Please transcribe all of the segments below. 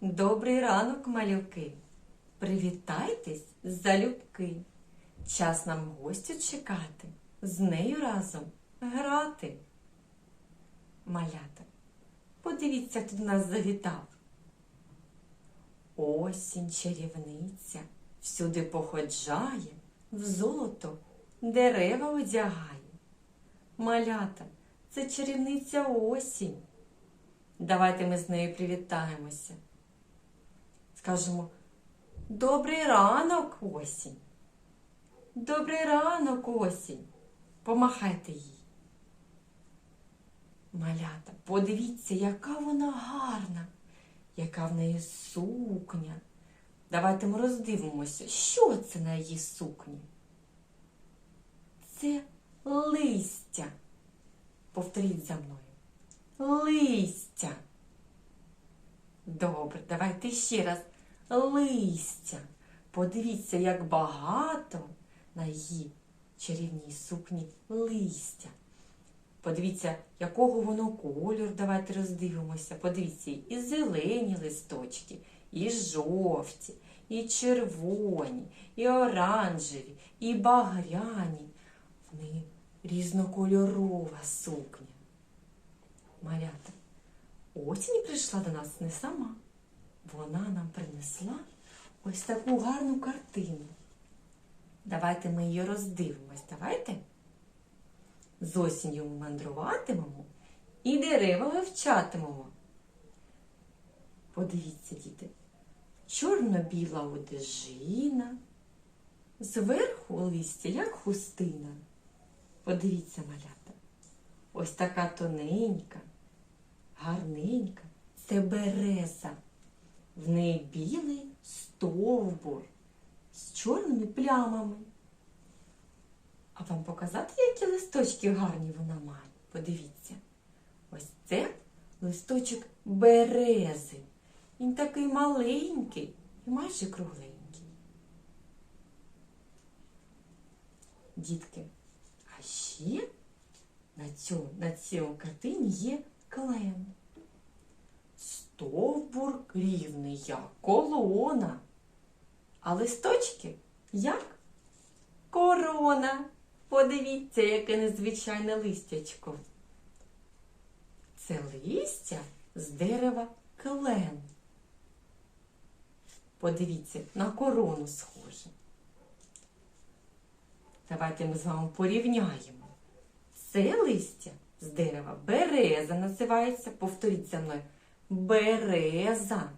Добрий ранок, малюки. Привітайтесь, залюбки. Час нам гостю чекати, з нею разом грати. Малята, подивіться, хто до нас завітав. Осінь чарівниця всюди походжає, в золото дерева одягає. Малята, це чарівниця осінь. Давайте ми з нею привітаємося. Скажемо Добрий ранок, осінь. Добрий ранок, осінь. Помахайте їй. Малята, подивіться, яка вона гарна, яка в неї сукня. Давайте ми роздивимося, що це на її сукні. Це листя. Повторіть за мною. Листя. Добре, давайте ще раз. Листя. Подивіться, як багато на її чарівній сукні листя. Подивіться, якого воно кольору, давайте роздивимося. Подивіться, і зелені листочки, і жовті, і червоні, і оранжеві, і багряні. В неї різнокольорова сукня. Малята, осінь прийшла до нас не сама. Вона нам принесла ось таку гарну картину. Давайте ми її роздивимось. Давайте. З осінню ми мандруватимемо і дерева вивчатимемо. Подивіться, діти, чорно-біла одежина, зверху листя, як хустина. Подивіться, малята. Ось така тоненька, гарненька. Це береза. В неї білий стовбур з чорними плямами. А вам показати, які листочки гарні вона має? Подивіться. Ось це листочок берези. Він такий маленький і майже кругленький. Дітки, а ще на цьому, на цьому картині є клен. Стовбур рівний, як колона. А листочки як корона. Подивіться, яке незвичайне листячко. Це листя з дерева клен. Подивіться, на корону схоже. Давайте ми з вами порівняємо. Це листя з дерева береза називається. Повторіть за мною. Береза.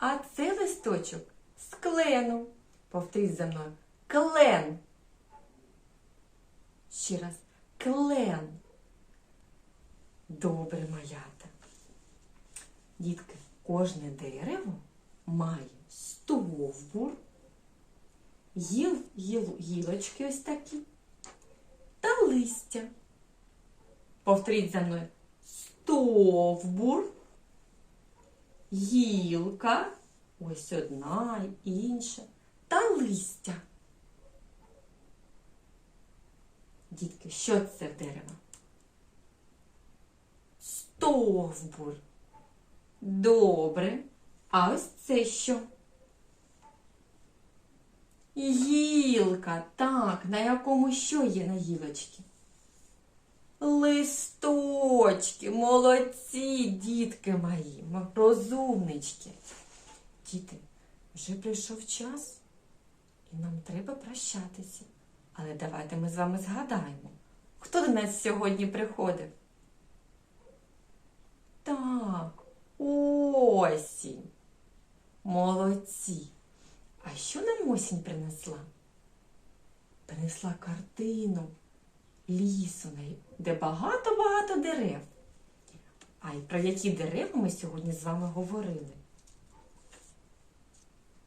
А це листочок з клену. Повторіть за мною. Клен. Ще раз. Клен. Добре, малята. Дітки, кожне дерево має стовбур, гіл, гіл, гілочки ось такі та листя. Повторіть за мною. Стовбур, гілка, ось одна, інша, та листя. Дітки, що це в дерева? Стовбур. Добре. А ось це що? Гілка. Так, на якому що є на гілочці? Листочки, молодці, дітки мої, розумнички. Діти, вже прийшов час, і нам треба прощатися. Але давайте ми з вами згадаємо, хто до нас сьогодні приходив? Так, осінь. Молодці. А що нам осінь принесла? Принесла картину лісу, де багато-багато дерев. А й про які дерева ми сьогодні з вами говорили?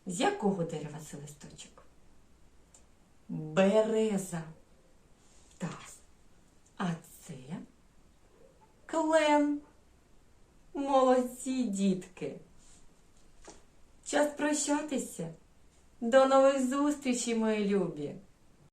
З якого дерева це листочок? Береза. Так. А це клен. Молодці дітки. Час прощатися. До нових зустрічей, мої любі!